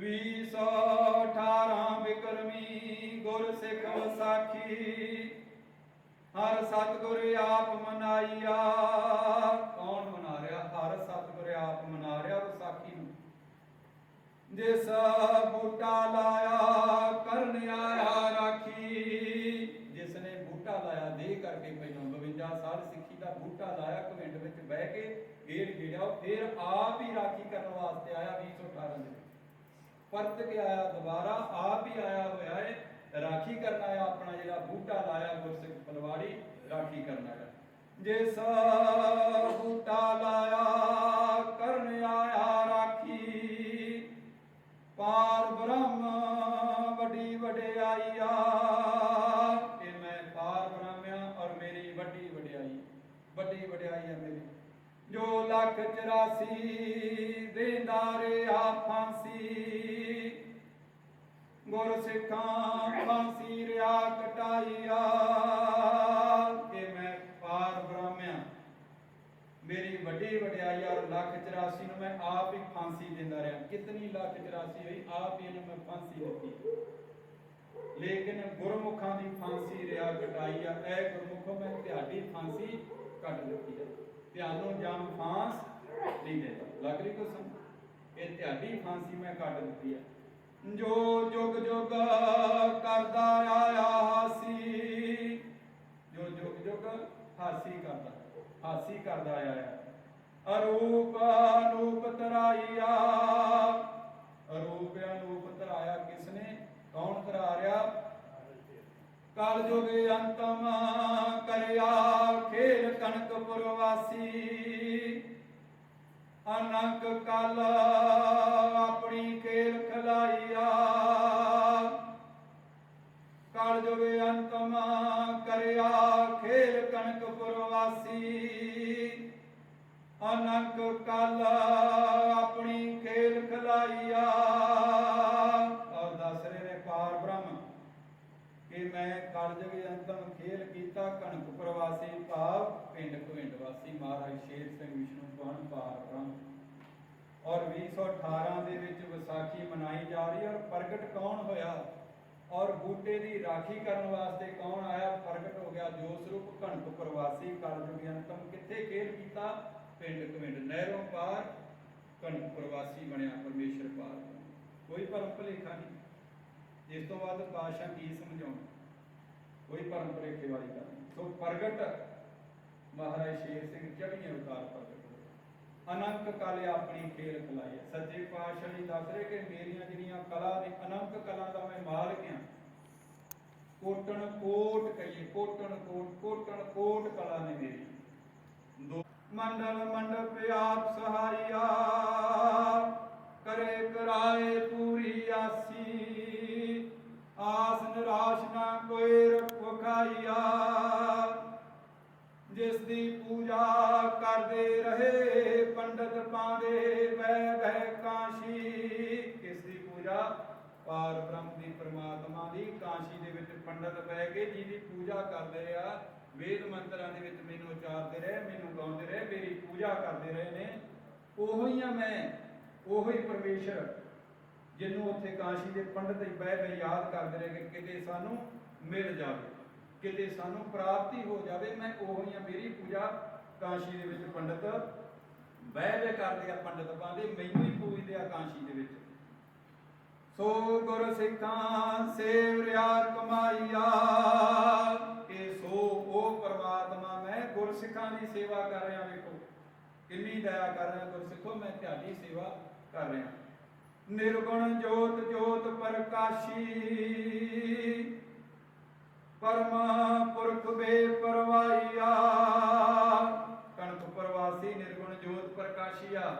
218 ਬਿਕਰਮੀ ਗੁਰ ਸਿੱਖ ਵਸਾਖੀ ਹਰ ਸਤਿਗੁਰ ਆਪ ਮਨਾਈਆ ਕੌਣ ਮਨਾ ਰਿਹਾ ਹਰ ਸਤਿਗੁਰ ਆਪ ਮਨਾ ਰਿਹਾ ਵਿਸਾਖੀ ਨੂੰ। ਜਿਸ ਬੂਟਾ ਲਾਇਆ ਕਰਨ ਆਇਆ ਰਾਖੀ। ਜਿਸ ਨੇ ਬੂਟਾ ਲਾਇਆ ਦੇ ਕਰਕੇ ਪਹਿਲਾਂ 52 ਸਾਲ ਸਿੱਖੀ ਦਾ ਬੂਟਾ ਲਾਇਆ ਕਮਿੰਟ ਵਿੱਚ ਬਹਿ ਕੇ ਗੇੜ ਗੇੜਿਆ ਫਿਰ ਆਪ ਹੀ ਰਾਖੀ ਕਰਨ ਵਾਸਤੇ ਆਇਆ 218 ਦੇ ਵਿੱਚ। ਪਰਤ ਕੇ ਆਇਆ, ਦੁਬਾਰਾ ਆਪ ਹੀ ਆਇਆ ਹੋਇਆ ਹੈ ਰਾਖੀ ਕਰਨ ਆਇਆ, ਆਪਣਾ ਜਿਹੜਾ ਬੂਟਾ ਲਾਇਆ, ਗੁਰਸਿੱਖ ਪਲਵਾੜੀ, ਰਾਖੀ ਕਰਨ ਆਇਆ। ਜਿਸ ਬੂਟਾ ਲਾਇਆ, ਕਰਨ ਆਇਆ ਰਾਖੀ। ਪਾਰ ਬ੍ਰਹਮ ਵੱਡੀ ਵਡਿਆਈਆ, ਕਿ ਮੈਂ ਪਾਰ ਬ੍ਰਹਮਿਆ ਔਰ ਮੇਰੀ ਵੱਡੀ ਵਡਿਆਈ। ਵੱਡੀ ਵਡਿਆਈ ਹੈ ਮੇਰੀ। ਜੋ ਲੱਖ 84 ਗੁਰ ਸਿੱਖਾਂ ਫਾਂਸੀ ਰਿਆ ਕਟਾਈਆ, ਕਿ ਮੈਂ ਪਾਰ ਬ੍ਰਹਮਿਆ। ਮੇਰੀ ਵੱਡੀ ਵਡਿਆਈ ਔਰ ਲੱਖ 84 ਨੂੰ ਮੈਂ ਆਪ ਹੀ ਫਾਂਸੀ ਦਿੰਦਾ ਰਿਹਾ। ਕਿਤਨੀ ਲੱਖ 84 ਹੋਈ, ਆਪ ਹੀ ਇਹਨੂੰ ਮੈਂ ਫਾਂਸੀ ਦਿੱਤੀ। ਲੇਕਿਨ ਗੁਰਮੁਖਾਂ ਦੀ ਫਾਂਸੀ ਰਿਆ ਕਟਾਈ ਆ ਐ ਗੁਰਮੁਖੋ, ਮੈਂ ਤੁਹਾਡੀ ਫਾਂਸੀ ਕੱਟ ਦਿੱਤੀ ਹੈ। ਤੁਹਾਨੂੰ ਜਮ ਫਾਂਸ ਨਹੀਂ ਦੇਦਾ। ਲੱਗ ਰਹੀ ਕੋ ਇਹ ਤੁਹਾਡੀ ਫਾਂਸੀ ਮੈਂ ਕੱਟ ਦਿੱਤੀ ਹੈ। ਜੋ ਜੁਗ ਜੁਗ ਕਰਦਾ ਆਇਆ ਹਾਸੀ, ਜੋ ਜੁਗ ਜੁਗ ਹਾਸੀ ਕਰਦਾ ਹਾਸੀ ਕਰਦਾ ਆਇਆ ਅਰੂਪ ਅਨੂਪ ਤਰਾਈਆ ਅਰੂਪ ਅਨੂਪ ਤਰਾਇਆ ਕਿਸਨੇ? ਕੌਣ ਤਰਾ ਰਿਹਾ? ਕਲ ਜੁਗ ਅੰਤਮ ਕਰਿਆ, ਖੇਲ ਕਣਕਪੁਰ ਵਾਸੀ। ਅਨੰਕ ਕਲ ਆਪਣੀ ਖੇਲ ਖਲਾਈਆ। ਕਲ ਜੁਗ ਅੰਤਮ ਕਰਿਆ ਖੇਲ ਕਣਕਪੁਰ ਵਾਸੀ ਅਨੰਕ ਕਲ ਆਪਣੀ ਖੇਲ ਖਲਾਈਆ ਔਰ ਦੱਸ ਰਹੇ ਨੇ ਪਾਰ ਬ੍ਰਹਮ ਕਿ ਅੰਤਮ ਖੇਲ ਕੀਤਾ, ਕਣਕ ਪ੍ਰਵਾਸੀ ਭਾਵ ਪਿੰਡ ਕੁਵਿੰਡ ਵਾਸੀ ਮਹਾਰਾਜ ਸ਼ੇਰ ਸਿੰਘ ਵਿਸ਼ਨੂੰ ਪਾਣ ਪਾਰ ਬ੍ਰਹਮ। ਔਰ 2018 ਦੇ ਵਿੱਚ ਵਿਸਾਖੀ ਮਨਾਈ ਜਾ ਰਹੀ ਔਰ ਪ੍ਰਗਟ ਕੌਣ ਹੋਇਆ? ਔਰ ਬੂਟੇ ਦੀ ਰਾਖੀ ਕਰਨ ਵਾਸਤੇ ਕੌਣ ਆਇਆ? ਪ੍ਰਗਟ ਹੋ ਗਿਆ ਜੋ ਸਰੂਪ, ਕਣਕ ਪ੍ਰਵਾਸੀ ਕਲਯੁਗ ਅੰਤਮ ਕਿੱਥੇ ਖੇਲ ਕੀਤਾ? ਪਿੰਡ ਕੁਵਿੰਡ ਨਹਿਰੋਂ ਪਾਰ, ਕਣਕ ਪ੍ਰਵਾਸੀ ਬਣਿਆ ਪਰਮੇਸ਼ਰ ਪਾਰ। ਕੋਈ ਭਰਮ ਭੁਲੇਖਾ ਨਹੀਂ। ਇਸ ਤੋਂ ਬਾਅਦ ਪਾਸ਼ਾ ਕੀ ਸਮਝਾਉਣਾ? ਕੋਈ ਭਰਮ ਭੁਲੇਖੇ ਵਾਲੀ ਗੱਲ ਸੋ ਪ੍ਰਗਟ ਮਹਾਰਾਜ ਸ਼ੇਰ ਸਿੰਘ ਚੜ੍ਹੀ ਅਵਤਾਰ ਪ੍ਰਗਟ ਅਨੰਤ ਕਾਲੇ ਆਪਣੀ ਖੇਲ ਖਲਾਈ ਸੱਚੇ ਪਾਤਸ਼ਾਹ ਜੀ ਦੱਸ ਰਹੇ ਕਿ ਮੇਰੀਆਂ ਜਿਹੜੀਆਂ ਕਲਾ ਨੇ, ਅਨੰਤ ਕਲਾ ਦਾ ਮੈਂ ਮਾਲਕ ਹਾਂ। ਕੋਟਣ ਕੋਟ ਕਹੀਏ, ਕੋਟਣ ਕੋਟ ਕੋਟਣ ਕੋਟ ਕਲਾ ਨੇ ਮੇਰੀ। ਦੋ ਮੰਡਲ ਮੰਡਪ ਆਪ ਸਹਾਈਆ ਕਰੇ ਕਰਾਏ ਪੂਰੀ ਆਸੀ ਆਸ ਨਿਰਾਸ਼ ਨਾ ਕੋਈ ਰੱਖੋ ਖਾਈਆ। ਜਿਸ ਦੀ ਪੂਜਾ ਕਰਦੇ ਰਹੇ, ਪੰਡਤ ਪਾਦੇ ਬਹਿ ਬਹਿ ਕਾਸ਼ੀ। ਕਿਸ ਦੀ ਪੂਜਾ? ਪਾਰ ਬ੍ਰਹਮ ਦੀ ਪ੍ਰਮਾਤਮਾ ਦੀ। ਕਾਸ਼ੀ ਦੇ ਵਿੱਚ ਪੰਡਤ ਬਹਿ ਕੇ ਜੀ ਦੀ ਪੂਜਾ ਕਰਦੇ ਆ, ਵੇਦ ਮੰਤਰਾਂ ਦੇ ਵਿੱਚ ਮੈਨੂੰ ਉਚਾਰਦੇ ਰਹੇ, ਮੈਨੂੰ ਗਾਉਂਦੇ ਰਹੇ, ਮੇਰੀ ਪੂਜਾ ਕਰਦੇ ਰਹੇ ਨੇ। ਉਹੋ ਆ ਮੈਂ, ਉਹੋ ਹੀ ਪਰਮੇਸ਼ਰ। ਜਿਹਨੂੰ ਉੱਥੇ ਕਾਸ਼ੀ ਦੇ ਪੰਡਤ ਹੀ ਬਹਿ ਬਹਿ ਯਾਦ ਕਰਦੇ ਰਹੇ ਕਿ ਕਿਤੇ ਸਾਨੂੰ ਮਿਲ ਜਾਵੇ, ਕਿਤੇ ਸਾਨੂੰ ਪ੍ਰਾਪਤੀ ਹੋ ਜਾਵੇ, ਮੈਂ ਉਹੋ ਹੀ ਆ ਮੇਰੀ ਪੂਜਾ ਕਾਸ਼ੀ ਦੇ ਵਿੱਚ ਪੰਡਤ ਬਹਿ ਬਹਿ ਕਰਦੇ ਆ ਪੰਡਤ ਪਾਉਂਦੇ ਮੈਨੂੰ ਹੀ ਪੂਜਦੇ ਆ ਕਾਸ਼ੀ ਦੇ ਵਿੱਚ। ਸੋ ਗੁਰ ਸਿੱਖਾਂ ਸੇਵ ਰਿਆ ਕਮਾਈਆ, ਕਿ ਸੋ ਉਹ ਪਰਮਾਤਮਾ ਮੈਂ ਗੁਰ ਸਿੱਖਾਂ ਦੀ ਸੇਵਾ ਕਰ ਰਿਹਾ, ਵੇਖੋ। ਕਿੰਨੀ ਦਇਆ ਕਰ ਰਿਹਾ ਗੁਰ ਸਿੱਖੋ, ਮੈਂ ਤੁਹਾਡੀ ਸੇਵਾ ਕਰ ਰਿਹਾ। ਨਿਰਗੁਣ ਜੋਤ ਜੋਤ ਪ੍ਰਕਾਸ਼ੀ। ਪਰਮਾ ਪੁਰਖ ਬੇਪਰਵਾਈਆ ਕਣਕ ਪ੍ਰਵਾਸੀ, ਨਿਰਗੁਣ ਜੋਤ ਪ੍ਰਕਾਸ਼ੀਆ।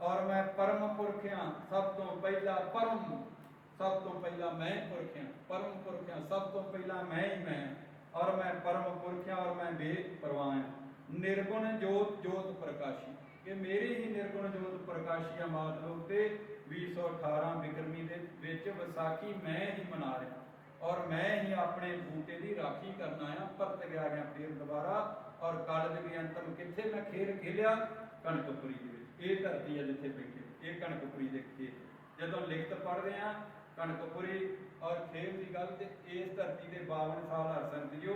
ਔਰ ਮੈਂ ਪਰਮ ਪੁਰਖਿਆ ਸਭ ਤੋਂ ਪਹਿਲਾ ਪਰਮ, ਸਭ ਤੋਂ ਪਹਿਲਾ ਮੈਂ ਪੁਰਖਿਆ ਪਰਮ ਪੁਰਖਿਆ ਸਭ ਤੋਂ ਪਹਿਲਾ ਮੈਂ ਹੀ ਮੈਂ ਔਰ ਮੈਂ ਪਰਮ ਪੁਰਖਿਆ ਔਰ ਮੈਂ ਬੇ ਹਾਂ। ਨਿਰਗੁਣ ਜੋਤ ਜੋਤ ਪ੍ਰਕਾਸ਼ੀ। ਕਿ ਮੇਰੀ ਹੀ ਨਿਰਗੁਣ ਜੋਤ ਪ੍ਰਕਾਸ਼ੀਆ ਮਾਤਲੋ ਤੇ 218 ਬਿਕਰਮੀ ਦੇ ਵਿੱਚ ਵਿਸਾਖੀ ਮੈਂ ਹੀ ਮਨਾ ਰਿਹਾ ਔਰ ਮੈਂ ਹੀ ਆਪਣੇ ਬੂਟੇ ਦੀ ਰਾਖੀ ਕਰਨ ਆਇਆ ਪਰਤ ਗਿਆ ਗਿਆ ਫਿਰ ਦੁਬਾਰਾ ਔਰ ਕਾਲਜ ਵੀ ਅੰਤਮ ਕਿੱਥੇ ਮੈਂ ਖੇਲ ਖੇਲਿਆ? ਕਣਕਪੁਰੀ ਦੇ ਵਿੱਚ। ਇਹ ਧਰਤੀ ਹੈ ਜਿੱਥੇ ਬੈਠੇ। ਇਹ ਕਣਕਪੁਰੀ ਦੇ ਖੇਤ। ਜਦੋਂ ਲਿਖਤ ਪੜ੍ਹਦੇ ਆ ਕਣਕਪੁਰੀ ਔਰ ਖੇਲ ਦੀ ਗੱਲ ਤੇ ਇਸ ਧਰਤੀ ਦੇ 52 ਸਾਲ ਹਰਸੰਤ ਜੀ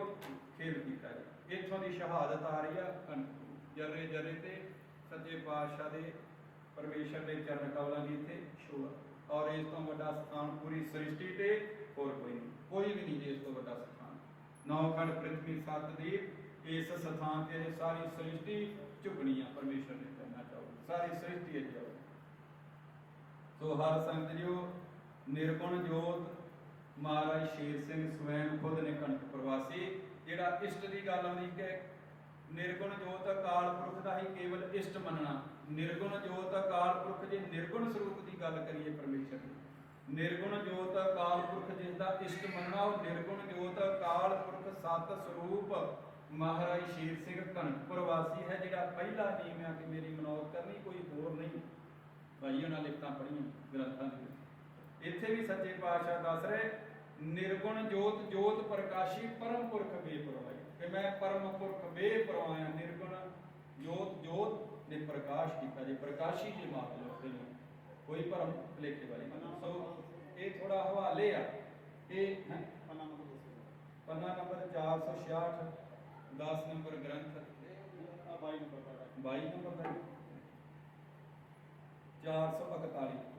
ਖੇਲ ਕੀਤਾ ਜੀ ਇੱਥੋਂ ਦੀ ਸ਼ਹਾਦਤ ਆ ਰਹੀ ਆ ਕਣਕਪੁਰੀ। ਜਰੇ ਜਰੇ ਤੇ ਸੱਚੇ ਪਾਤਸ਼ਾਹ ਦੇ ਪਰਮੇਸ਼ਰ ਦੇ ਚਰਨ ਕਮਲਾਂ ਦੀ ਇੱਥੇ ਸ਼ੋਭਾ। ਔਰ ਇਸ ਤੋਂ ਵੱਡਾ ਸਥਾਨ ਪੂਰੀ ਸ੍ਰਿਸ਼ਟੀ ਤੇ ਹੋਰ ਕੋਈ ਨਹੀਂ। ਕੋਈ ਵੀ ਨਹੀਂ ਇਸ ਤੋਂ ਵੱਡਾ ਸਥਾਨ। ਨੌ ਖੰਡ ਪ੍ਰਿਥਵੀ ਇਸ ਸਥਾਨ ਤੇ ਇਹ ਸਾਰੀ ਸ੍ਰਿਸ਼ਟੀ ਝੁਕਣੀ ਆ ਪਰਮੇਸ਼ਰ ਨੇ ਕਰਨਾ ਚਾਹੋ। ਸਾਰੀ ਸ੍ਰਿਸ਼ਟੀ ਇੱਥੇ ਆਓ ਸੋ ਹਰ ਸੰਤ ਜੀਓ ਨਿਰਗੁਣ ਜੋਤ, ਮਹਾਰਾਜ ਸ਼ੇਰ ਸਿੰਘ ਸਵੈਨ ਖੁਦ ਨੇ ਕਣਕ ਪ੍ਰਵਾਸੀ, ਜਿਹੜਾ ਇਸ਼ਟ ਦੀ ਗੱਲ ਆਉਂਦੀ ਕਿ ਨਿਰਗੁਣ ਜੋਤ ਅਕਾਲ ਪੁਰਖ ਦਾ ਹੀ ਕੇਵਲ ਇਸ਼ਟ ਮੰਨਣਾ। ਨਿਰਗੁਣ ਜੋਤ ਅਕਾਲ ਪੁਰਖ ਜੇ ਨਿਰਗੁਣ ਸਰੂਪ ਦੀ ਗੱਲ ਕਰੀਏ ਪਰਮੇਸ਼ਰ ਦੀ। ਨਿਰਗੁਣ ਜੋਤ ਅਕਾਲ ਪੁਰਖ ਜਿਸ ਦਾ ਇਸ਼ਟ ਮੰਨਣਾ, ਉਹ ਨਿਰਗੁਣ ਜੋਤ ਅਕਾਲ ਪੁਰਖ ਸਤ ਸਰੂਪ। ਮਹਾਰਾਜ ਸ਼ੇਰ ਸਿੰਘ ਕਣਕ ਪ੍ਰਵਾਸੀ ਹੈ, ਜਿਹੜਾ ਪਹਿਲਾ ਨੀਮ ਆ ਕਿ ਮੇਰੀ ਮਨੌਤ ਕਰਨੀ, ਕੋਈ ਹੋਰ ਨਹੀਂ। ਭਾਈ, ਉਹਨਾਂ ਲਿਖਤਾਂ ਪੜ੍ਹੀਆਂ, ਗ੍ਰੰਥਾਂ ਦੇ ਇੱਥੇ ਵੀ ਸੱਚੇ ਪਾਤਸ਼ਾਹ ਦੱਸ ਰਹੇ ਨਿਰਗੁਣ ਜੋਤ ਜੋਤ ਪ੍ਰਕਾਸ਼ੀ ਪਰਮ ਪੁਰਖ ਬੇਪਰਵਾਹੀ। ਕਿ ਮੈਂ ਪਰਮ ਪੁਰਖ ਬੇਪਰਵਾਹ ਨਿਰਗੁਣ ਜੋਤ ਜੋਤ ਨੇ ਪ੍ਰਕਾਸ਼ ਕੀਤਾ ਜੀ। ਪ੍ਰਕਾਸ਼ੀ ਜੀ ਮਾਤ ਲੋਕ ਨੇ ਕੋਈ ਭਰਮ ਭੁਲੇਖੇ ਵਾਲੀ ਨਹੀਂ। ਸੋ ਇਹ ਥੋੜਾ ਹਵਾਲੇ ਆ ਇਹ? ਪੰਨਾ ਨੰਬਰ ਦੱਸੋ ਪੰਨਾ ਨੰਬਰ 466 10 ਨੰਬਰ ਗ੍ਰੰਥ। ਆ 22 ਨੰਬਰ ਦਾ 22 ਨੰਬਰ ਦਾ। 441